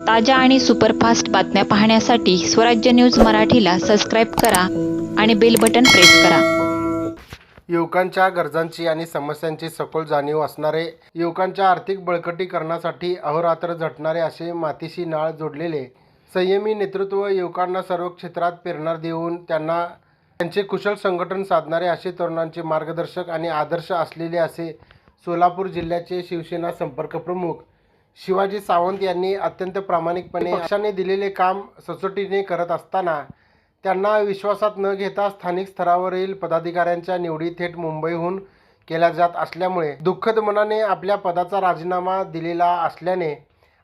ताज्या आणि सुपरफास्ट बातम्या पाहण्यासाठी स्वराज्य न्यूज मराठीला सबस्क्राईब करा आणि बेल बटन प्रेस करा. युवकांच्या गरजांची आणि समस्यांची सखोल जाणीव असणारे युवकांच्या आर्थिक बळकटीकरणासाठी अहोरात्र झटणारे असे मातीशी नाळ जोडलेले संयमी नेतृत्व युवकांना सर्व क्षेत्रात प्रेरणा देऊन त्यांना त्यांचे कुशल संघटन साधणारे असे तरुणांचे मार्गदर्शक आणि आदर्श असलेले असे सोलापूर जिल्ह्याचे शिवसेना संपर्क प्रमुख शिवाजी सावंत यांनी अत्यंत प्रामाणिकपणे पक्षाने दिलेले काम सचोटीने करत असताना त्यांना विश्वासात न घेता स्थानिक स्तरावरील पदाधिकाऱ्यांच्या निवडी थेट मुंबईहून केल्या जात असल्यामुळे दुःखद मनाने आपल्या पदाचा राजीनामा दिलेला असल्याने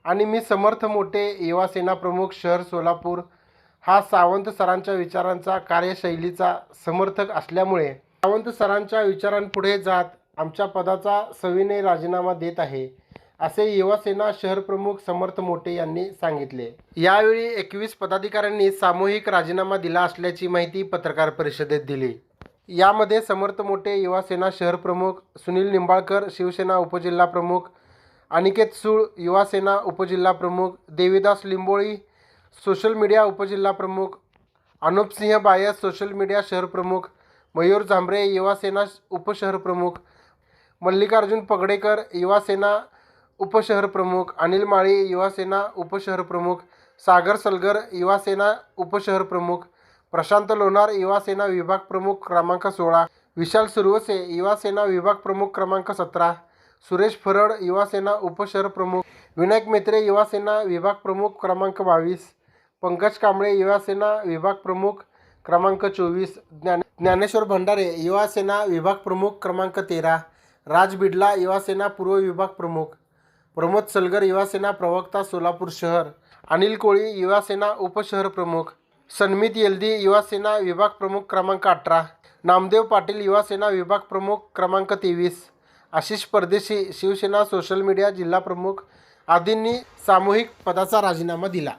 आणि मी समर्थ मोठे युवासेना प्रमुख शहर सोलापूर हा सावंत सरांच्या विचारांचा कार्यशैलीचा समर्थक असल्यामुळे सावंत सरांच्या विचारांपुढे जात आमच्या पदाचा सविनय राजीनामा देत आहे. असे युवासेना शहर प्रमुख समर्थ मोटे यांनी सांगितले. यावेळी एकवीस पदाधिकाऱ्यांनी सामूहिक राजीनामा दिला असल्याची माहिती पत्रकार परिषदेत दिली. यामध्ये समर्थ मोटे युवासेना शहर प्रमुख सुनील निंबाळकर शिवसेना उपजिल्हा प्रमुख अनिकेत सूळ युवासेना उपजिल्हा प्रमुख देवीदास लिंबोळी सोशल मीडिया उपजिल्हा प्रमुख अनुपसिंह बायस सोशल मीडिया शहर प्रमुख मयूर झांबरे युवासेना उपशहर प्रमुख मल्लिकार्जुन पगडेकर युवासेना उपशहर प्रमुख अनिल माळी युवासेना उपशहर प्रमुख सागर सलगर युवासेना उपशहर प्रमुख प्रशांत लोणार युवासेना विभाग प्रमुख क्रमांक सोळा विशाल सुरवसे युवासेना विभाग प्रमुख क्रमांक सतरा सुरेश फरड युवासेना उपशहर प्रमुख विनायक मेत्रे युवासेना विभाग प्रमुख क्रमांक बावीस पंकज कांबळे युवासेना विभाग प्रमुख क्रमांक चोवीस ज्ञान ज्ञानेश्वर भंडारे युवासेना विभाग प्रमुख क्रमांक तेरा राज बिडला युवासेना पूर्व विभाग प्रमुख प्रमोद सलगर युवासेना प्रवक्ता सोलापूर शहर अनिल कोळी युवासेना उपशहर प्रमुख सन्मित येल्दी युवासेना विभाग प्रमुख क्रमांक अठरा नामदेव पाटील युवासेना विभाग प्रमुख क्रमांक तेवीस आशिष परदेशी शिवसेना सोशल मीडिया जिल्हा प्रमुख आदींनी सामूहिक पदाचा राजीनामा दिला.